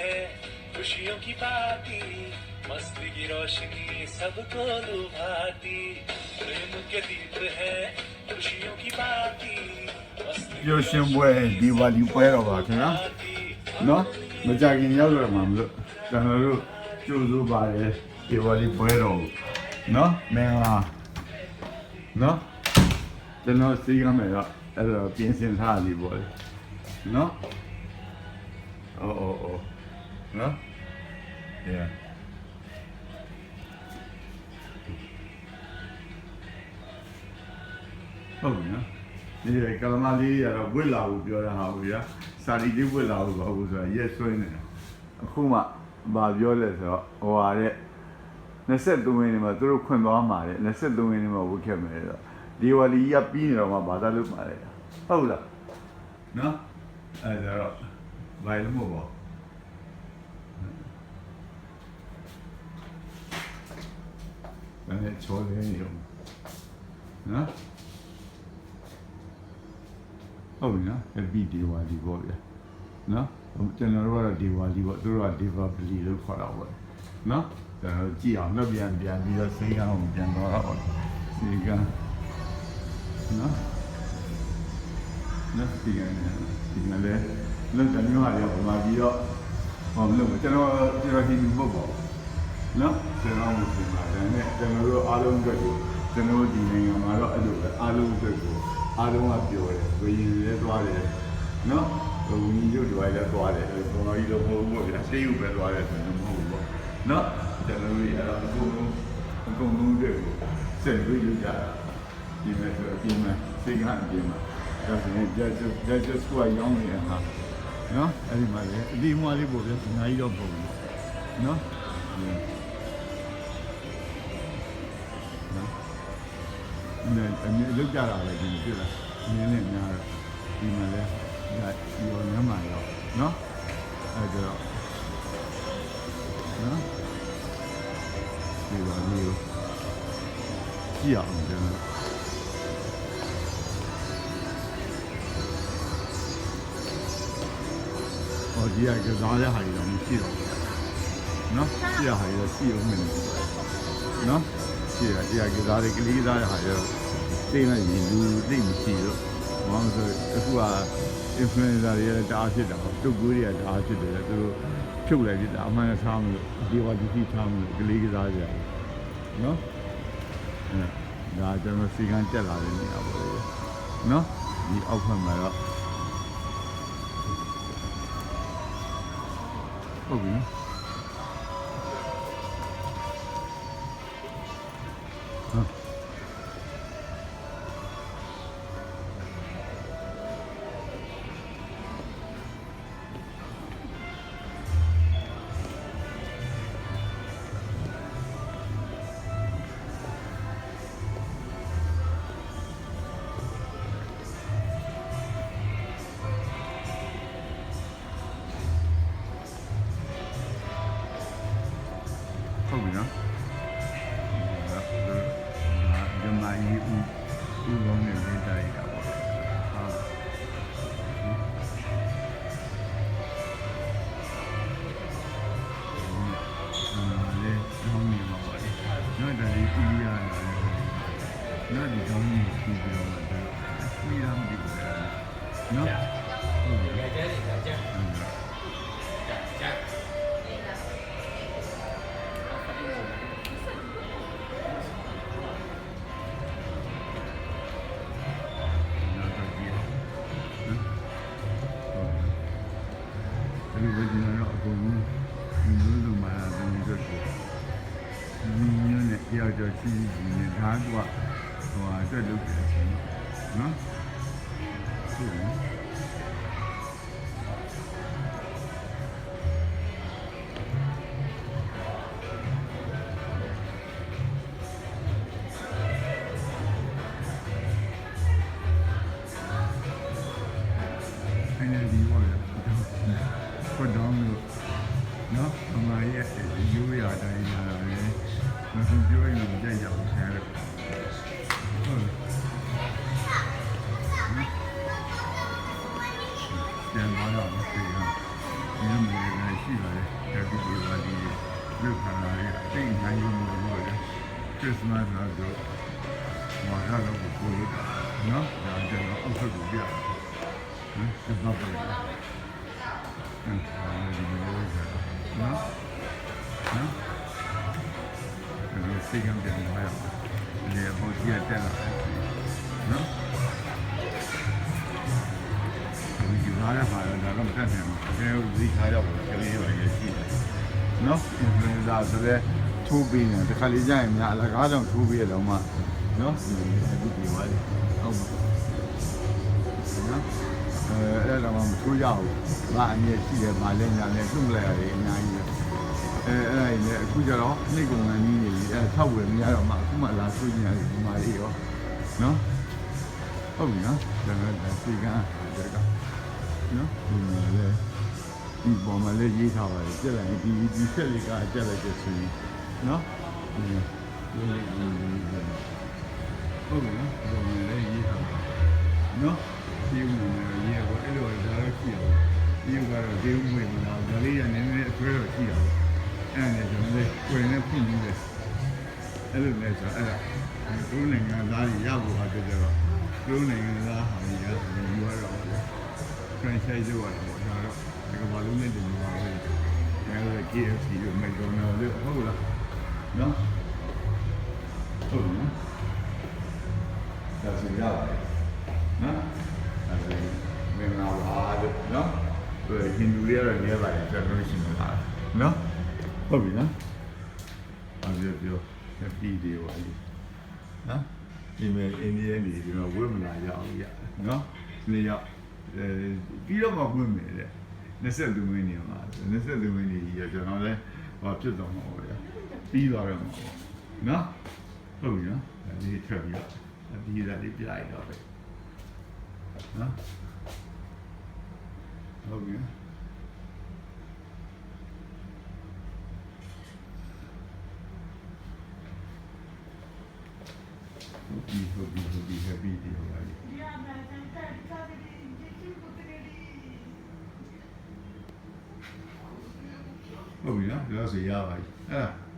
है खुशियों की पार्टी मस्ती की रोशनी सबको लुभाती प्रेम के दीप है खुशियों की पार्टी मस्ती ပျော်ရွှင်ပွဲဒီဝါဒီပွဲတော့ပါခင်ဗျာနော်မကြခင်ရောက်တော့မှာမလို့ကျွန်တော်တို့ကြိုးစိုးပါတယ်ဒီဝါဒီပွဲတော့ကိုနော်မင်္ဂလာနော်ကျွန်တော်စီးကမယ်တော့အဲ့တော့ပြင်ဆင်ထားပြီပေါ့လေနော်အော်အော်အော် နော် yeah ဟုတ်ပြီနော်ဒီကလမလေးရတော့ဝစ်လာဘူးပြောတာဟာဘူးဗျာစာရီလေးဝစ်လာဘူးဘာဘူးဆိုတာရက်ဆွဲနေတာအခုမှဗာပြောလဲဆိုတော့ဟိုဟာတဲ့23ရက်နေ့မှာသူတို့ခွင့်သွားမှာတဲ့23ရက်နေ့မှာဝတ်ခဲ့မယ်တော့ဒီဝါလီကပြီးနေတော့မှဘာသာလုပ်မှာလဲဟုတ်လားနော်အဲ့ဒါတော့ဘာလို့မဟုတ်ပါ ဒါနဲ့ချောလေးနေရောနော်ဟုတ်ပြီနော် happy diwali ပေါ့ဗျာနော်ကျွန်တော်တို့ကတော့ diwali ပေါ့သူတို့က diwali လို့ခေါ်တာပေါ့နော်ကျွန်တော်ကြည့်အောင်တော့ပြန်ပြန်ပြီးတော့စိတ်ကောင်းပြန်တော့တော့စိတ်ကောင်းနော်နော်ဒီကနေ့ဒီကနေ့လည်းလုံးတမျိုးဟာလည်းပုံမှန်ပြီးတော့ဟောမလို့ကျွန်တော်ကျွန်တော်ဟင်းဘုတ်ပေါ့ နော်ကျွန်တော်မှုပြင်ပါတယ်နဲ့ကျွန်တော်တို့အားလုံးအတွက်ကိုကျွန်တော်ဒီနိုင်ငံမှာတော့အဲ့လိုပဲအားလုံးအတွက်ကိုအားလုံးကပြောတယ်ဝင်းရင်လည်းသွားတယ်နော်ဝင်းရုပ်တွေလည်းသွားတယ်ဘော်ကြီးတော့မဟုတ်ဘူးဗျာဆေးရုပ်ပဲသွားတယ်ဆိုရင်မဟုတ်ဘူးပေါ့နော်ကျွန်တော်တို့အဲ့ဒါအကုန်လုံးအကုန်လုံးအတွက်ကိုစက်ပြီးလို့ကြတာဒီမဲ့ဆိုပြင်မဲ့စိတ်ကအပြင်မှာဒါဆိုရင်ကြက်ကြက်ကြက်စကွာရောင်းနေတာဟာနော်အဲ့ဒီမှာလေအဒီမွားလေးပို့ပြအများကြီးတော့ပုံဘူးနော်နော် အမြဲလောက်ကြတာပဲဒီပြလားအမြဲနဲ့များတော့ဒီမှာလဲဒါရောညမှာရောနော်အဲ့တော့နော်ဒီပါမျိုးကြည့်အောင်ကျွန်တော်ဟောဒီကကစားတဲ့ဟာတွေတော့မရှိတော့ဘူးနော်ကြည့်ရဟာတွေတော့ရှိအောင်မနေ ဘူးနော်ကြည့်ရဒီကကစားတဲ့ကလေးကစားတဲ့ဟာတွေတော့သိနေရင်လူသိမရှိတော့ဘာလို့ဆိုအခုက influencer တွေလည်းတအားဖြစ်တာပေါ့တုတ်ကူးတွေကတအားဖြစ်တယ်လေသူတို့ဖြုတ်လိုက်ပြတာအမှန်နဲ့ထားမလို့ဒီဝါဒီတိထားမလို့ကလေးကစားကြတယ်နော်အဲဒါကျွန်တော်စီကံတက်လာတဲ့နေရာပေါ့လေနော်ဒီအောက်ဖက်မှာတော့ဟုတ်ပြီနော် ဟုတ် ဟုတ်ပြီနော်ဒီမှာဒီဦးဦးလုံးနဲ့ရေးတိုင်းတာပေါ့ဟာအာလေတော့မြင်ပါပါလေနော်ဒါလေးပြီးရတာနော်ဒီတော့မြင်ပြီးတော့ဒါပြီးရမှာဒီနော် ကြောက်ကြောက်ရှိရှိနဲ့ဒါကဟိုအတွက်လုပ်တယ်ဆိုတော့နော်ဟုတ်တယ်အဲ့ဒီဒီဘောရကိုတောင်းလို့နော်အမရဲ့ရိုးရတိုင်းလာ မစင်ပြောရင်လည်းကြိုက်ကြဘူးဆရာလည်းပြန်သွားရအောင်ပြေးရဒီလိုမျိုးလည်းရှိပါတယ်တက်ပြီးဒီပါဒီလူခါလာရအသိဉာဏ်ယူမှုလို့လည်းခရစ်စမတ်ကတော့မဟာလောက်ကိုပို့ရနော်ဒါကြောင့်အုပ်စုပြရနော်ဒီဘက်ကနေနော်နော် စိတ်ကံပြန်လာရအောင်ဒီဟိုကြီးတက်လာနော်ဒီယူလာရပါတော့ဒါတော့မတက်နိုင်ဘူး။အဲဒီခါရောက်တော့ကလေးပါရဲ့ရှိတယ်။နော်အင်ဖလူအင်ဇာဆိုတဲ့ထိုးပြီးနေတခါလေးကြာရင်များအလကားကြောင့်ထိုးပြီးရတော့မှနော်ဒီအခုဒီပါလေဟုတ်ပါနော်အဲအဲ့ဒါမှမထိုးရဘူး။ဘာအမြဲရှိတယ်ဘာလဲညာလဲသူ့မလဲရတယ်အများကြီးပဲ။ အဲအဲ့ဒါကြီးလည်းအခုကျတော့နှိတ်ကုန်ကန်ကြီးနေပြီအဲထောက်ဝယ်မရတော့မှအခုမှလာဆွေးနေရတယ်ဒီမှာလေးရောနော်ဟုတ်ပြီနော်ဒါလည်းဒါစီကံဒါကနော်ဒီမှာလေဒီပေါ်မှာလည်းရေးထားပါတယ်ကြက်လိုက်ဒီဒီဆက်လေးကကြက်လိုက်တဲ့ဆိုရင်နော်ဒီလေးလေးဟုတ်ပြီနော်ဒီမှာလည်းရေးထားပါနော်ဒီမှာလည်းရေးပါအဲ့လိုဒါတော့ရှိအောင်ဒီကတော့ဒီဦးဝင်လာဒါလေးကနည်းနည်းအဆွဲတော့ရှိအောင် အဲ့ဒါနဲ့ကျွန်တော်လည်းကိုယ်နဲ့ပြင်ပြီးတယ်အဲ့လိုလဲဆိုအဲ့ဒါသူနိုင်ငံသားကြီးရဖို့ဟာတကယ်တော့သူနိုင်ငံသားဟာကြီးရဆိုရင်ယူရတော့ franchise လုပ်ရတာပေါ့ဒါတော့ဒီကဘာလုံးနဲ့တင်ပါပဲအဲဒါ KFC တို့ McDonald's တို့ဟုတ်လားနော်ဟုတ်နော်ဒါဆိုရပါတယ်နော်အဲဒီမင်္ဂလာပါလို့နော်ဟိုဟိန္ဒူတွေကတော့နေရာပါတယ်ကျွန်တော်ရှိနေတာနော် ဟုတ်ပြီနော်အဲ့ဒါပြော happy day ပါလေနော်ဒီမဲ့အိန္ဒိယနေဒီမှာဝတ်မလာရအောင်ရနော်နေရောက်အဲပြီးတော့မှဝတ်မယ်တဲ့20လူမင်းနေမှာ20လူမင်းနေကြီးရကျွန်တော်လည်းဟောပြတ်တော့မှာပေါ့ဗျာပြီးသွားတော့မှာပေါ့နော်ဟုတ်ပြီနော်ဒီထပ်ပြီးတော့အပြီးသားလေးပြလိုက်တော့ပဲနော်ဟုတ်ပြီနော် ဟုတ်ပြီဟုတ်ပြီဟုတ်ပြီ happy ဒီဟိုပါ